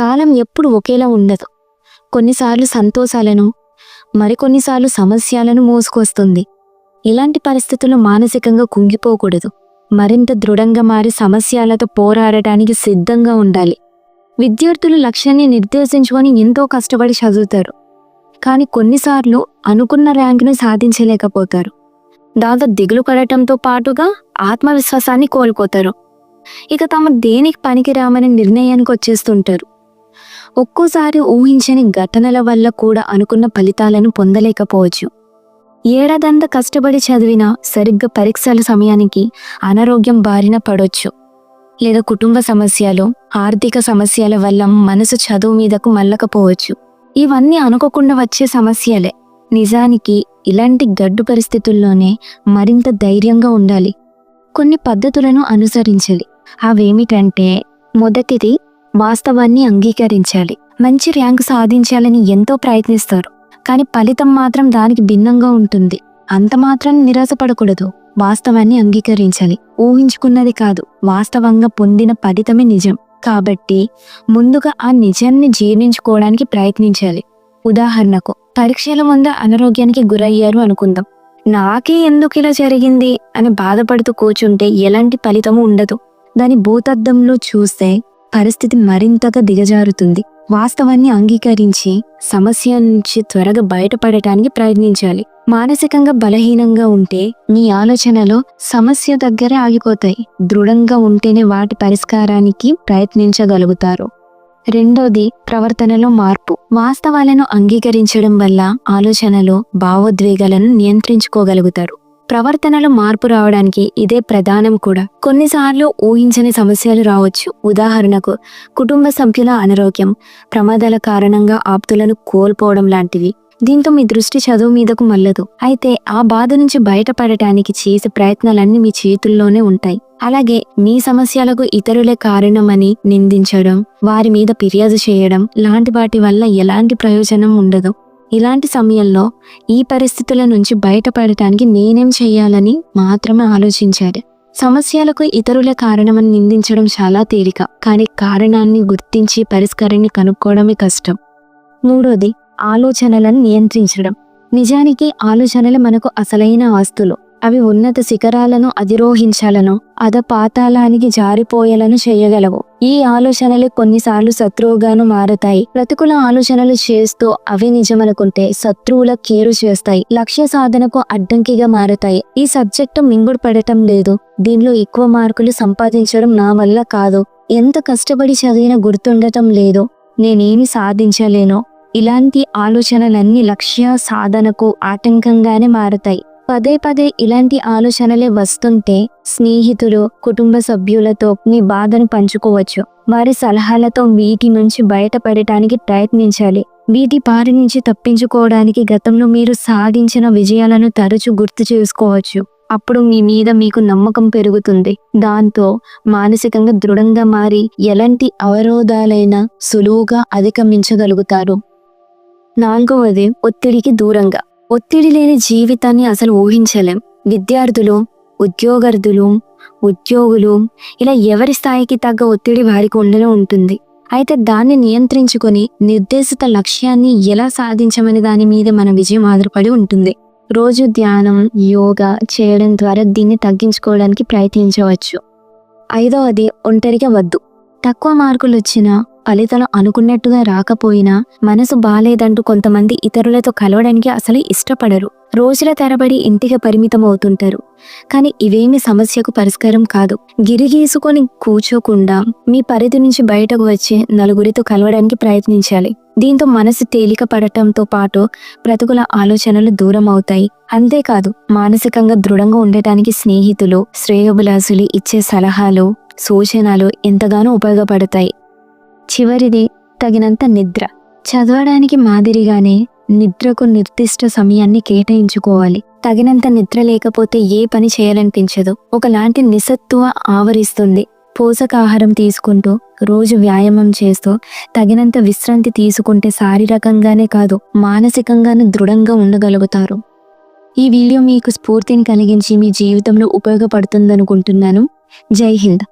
కాలం ఎప్పుడు ఒకేలా ఉండదు. కొన్నిసార్లు సంతోషాలను మరికొన్నిసార్లు సమస్యలను మోసుకొస్తుంది. ఇలాంటి పరిస్థితుల్లో మానసికంగా కుంగిపోకూడదు. మరింత దృఢంగా మారి సమస్యలతో పోరాడటానికి సిద్ధంగా ఉండాలి. విద్యార్థులు లక్ష్యాన్ని నిర్దేశించుకొని ఎంతో కష్టపడి చదువుతారు. కానీ కొన్నిసార్లు అనుకున్న ర్యాంకును సాధించలేకపోతారు. దాంతో దిగులు పడటంతో పాటుగా ఆత్మవిశ్వాసాన్ని కోల్పోతారు. ఇక తమ దేనికి పనికిరామని నిర్ణయానికి వచ్చేస్తుంటారు. ఒక్కోసారి ఊహించని ఘటనల వల్ల కూడా అనుకున్న ఫలితాలను పొందలేకపోవచ్చు. ఏడాదంతా కష్టపడి చదివినా సరిగ్గా పరీక్షల సమయానికి అనారోగ్యం బారిన పడొచ్చు. లేదా కుటుంబ సమస్యలు ఆర్థిక సమస్యల వల్ల మనసు చదువు మీదకు మల్లకపోవచ్చు ఇవన్నీ అనుకోకుండా వచ్చే సమస్యలే. నిజానికి ఇలాంటి గడ్డు పరిస్థితుల్లోనే మరింత ధైర్యంగా ఉండాలి. కొన్ని పద్ధతులను అనుసరించాలి. అవేమిటంటే మొదటిది వాస్తవాన్ని అంగీకరించాలి. మంచి ర్యాంకు సాధించాలని ఎంతో ప్రయత్నిస్తారు. కానీ ఫలితం మాత్రం దానికి భిన్నంగా ఉంటుంది. అంత మాత్రం నిరాశపడకూడదు. వాస్తవాన్ని అంగీకరించాలి. ఊహించుకున్నది కాదు. వాస్తవంగా పొందిన ఫలితమే నిజం. కాబట్టి ముందుగా ఆ నిజాన్ని జీర్ణించుకోవడానికి ప్రయత్నించాలి. ఉదాహరణకు పరీక్షల ముందు అనారోగ్యానికి గురయ్యారు అనుకుందాం. నాకే ఎందుకు ఇలా జరిగింది అని బాధపడుతూ కూర్చుంటే ఎలాంటి ఫలితము ఉండదు. దాని భూతద్దంలో చూస్తే పరిస్థితి మరింతగా దిగజారుతుంది. వాస్తవాన్ని అంగీకరించి సమస్య నుంచి త్వరగా బయటపడటానికి ప్రయత్నించాలి. మానసికంగా బలహీనంగా ఉంటే మీ ఆలోచనలో సమస్య దగ్గరే ఆగిపోతాయి. దృఢంగా ఉంటేనే వాటి పరిష్కారానికి ప్రయత్నించగలుగుతారు. రెండోది ప్రవర్తనలో మార్పు. వాస్తవాలను అంగీకరించడం వల్ల ఆలోచనలో భావోద్వేగాలను నియంత్రించుకోగలుగుతారు. ప్రవర్తనలో మార్పు రావడానికి ఇదే ప్రధానం కూడా. కొన్నిసార్లు ఊహించని సమస్యలు రావచ్చు. ఉదాహరణకు కుటుంబ సభ్యుల అనారోగ్యం ప్రమాదాల కారణంగా ఆప్తులను కోల్పోవడం లాంటివి. దీంతో మీ దృష్టి చదువు మీదకు మల్లదు అయితే ఆ బాధ నుంచి బయటపడటానికి చేసే ప్రయత్నాలన్నీ మీ చేతుల్లోనే ఉంటాయి. అలాగే మీ సమస్యలకు ఇతరులే కారణమని నిందించడం వారి మీద ఫిర్యాదు చేయడం లాంటి వాటి వల్ల ఎలాంటి ప్రయోజనం ఉండదు. ఇలాంటి సమయంలో ఈ పరిస్థితుల నుంచి బయటపడటానికి నేనేం చేయాలని మాత్రమే ఆలోచించారు. సమస్యలకు ఇతరుల కారణమని నిందించడం చాలా తేలిక కానీ కారణాన్ని గుర్తించి పరిష్కారాన్ని కనుక్కోవడమే కష్టం. మూడోది ఆలోచనలను నియంత్రించడం. నిజానికి ఆలోచనలు మనకు అసలైన ఆస్తులు. అవి ఉన్నత శిఖరాలను అధిరోహించాలను అధపాతాళానికి జారిపోయేలను చేయగలవు. ఈ ఆలోచనలు కొన్నిసార్లు శత్రువుగాను మారతాయి. ప్రతికూల ఆలోచనలు చేస్తూ అవి నిజమనుకుంటే శత్రువుల కేరు చేస్తాయి. లక్ష్య సాధనకు అడ్డంకిగా మారతాయి. ఈ సబ్జెక్టు మింగుడు పడటం లేదు. దీనిలో ఎక్కువ మార్కులు సంపాదించడం నా వల్ల కాదు. ఎంత కష్టపడి చదివినా గుర్తుండటం లేదు. నేనేమి సాధించలేనో. ఇలాంటి ఆలోచనలన్నీ లక్ష్య సాధనకు ఆటంకంగానే మారతాయి. పదే పదే ఇలాంటి ఆలోచనలే వస్తుంటే స్నేహితులు కుటుంబ సభ్యులతో మీ బాధను పంచుకోవచ్చు. వారి సలహాలతో వీటి నుంచి బయటపడటానికి ప్రయత్నించాలి. వీటి పారి నుంచి తప్పించుకోవడానికి గతంలో మీరు సాధించిన విజయాలను తరచూ గుర్తు చేసుకోవచ్చు. అప్పుడు మీ మీద మీకు నమ్మకం పెరుగుతుంది. దాంతో మానసికంగా దృఢంగా మారి ఎలాంటి అవరోధాలైనా సులువుగా అధిగమించగలుగుతారు. నాలుగవది ఒత్తిడికి దూరంగా. ఒత్తిడి లేని జీవితాన్ని అసలు ఊహించలేం. విద్యార్థులు ఉద్యోగార్థులు ఉద్యోగులు ఇలా ఎవరి స్థాయికి తగ్గ ఒత్తిడి వారికి ఉండనే ఉంటుంది. అయితే దాన్ని నియంత్రించుకొని నిర్దేశిత లక్ష్యాన్ని ఎలా సాధించమని దాని మీద మన విజయం ఆధారపడి ఉంటుంది. రోజు ధ్యానం యోగా చేయడం ద్వారా దీన్ని తగ్గించుకోవడానికి ప్రయత్నించవచ్చు. ఐదవది ఒంటరిగా వద్దు. తక్కువ మార్కులు వచ్చినా ఫలితాలు అనుకున్నట్టుగా రాకపోయినా మనసు బాలేదంటూ కొంతమంది ఇతరులతో కలవడానికి అసలు ఇష్టపడరు. రోజుల తరబడి ఇంటికి పరిమితం అవుతుంటారు కానీ ఇవేమి సమస్యకు పరిష్కారం కాదు. గిరిగీసుకొని కూర్చోకుండా మీ పరిధి నుంచి బయటకు వచ్చే నలుగురితో కలవడానికి ప్రయత్నించాలి. దీంతో మనసు తేలిక పడటంతో పాటు ప్రతికూల ఆలోచనలు దూరం అవుతాయి అంతేకాదు మానసికంగా దృఢంగా ఉండటానికి స్నేహితులు శ్రేయోభిలాసులు ఇచ్చే సలహాలు సూచనలు ఎంతగానో ఉపయోగపడతాయి. చివరిది తగినంత నిద్ర. చదవడానికి మాదిరిగానే నిద్రకు నిర్దిష్ట సమయాన్ని కేటాయించుకోవాలి. తగినంత నిద్ర లేకపోతే ఏ పని చేయాలనిపించదు. ఒకలాంటి నిసత్తువ ఆవరిస్తుంది. పోషకాహారం తీసుకుంటూ రోజు వ్యాయామం చేస్తూ తగినంత విశ్రాంతి తీసుకుంటే శారీరకంగానే కాదు మానసికంగానే దృఢంగా ఉండగలుగుతారు. ఈ వీడియో మీకు స్ఫూర్తిని కలిగించి మీ జీవితంలో ఉపయోగపడుతుందనుకుంటున్నాను. జై హింద్.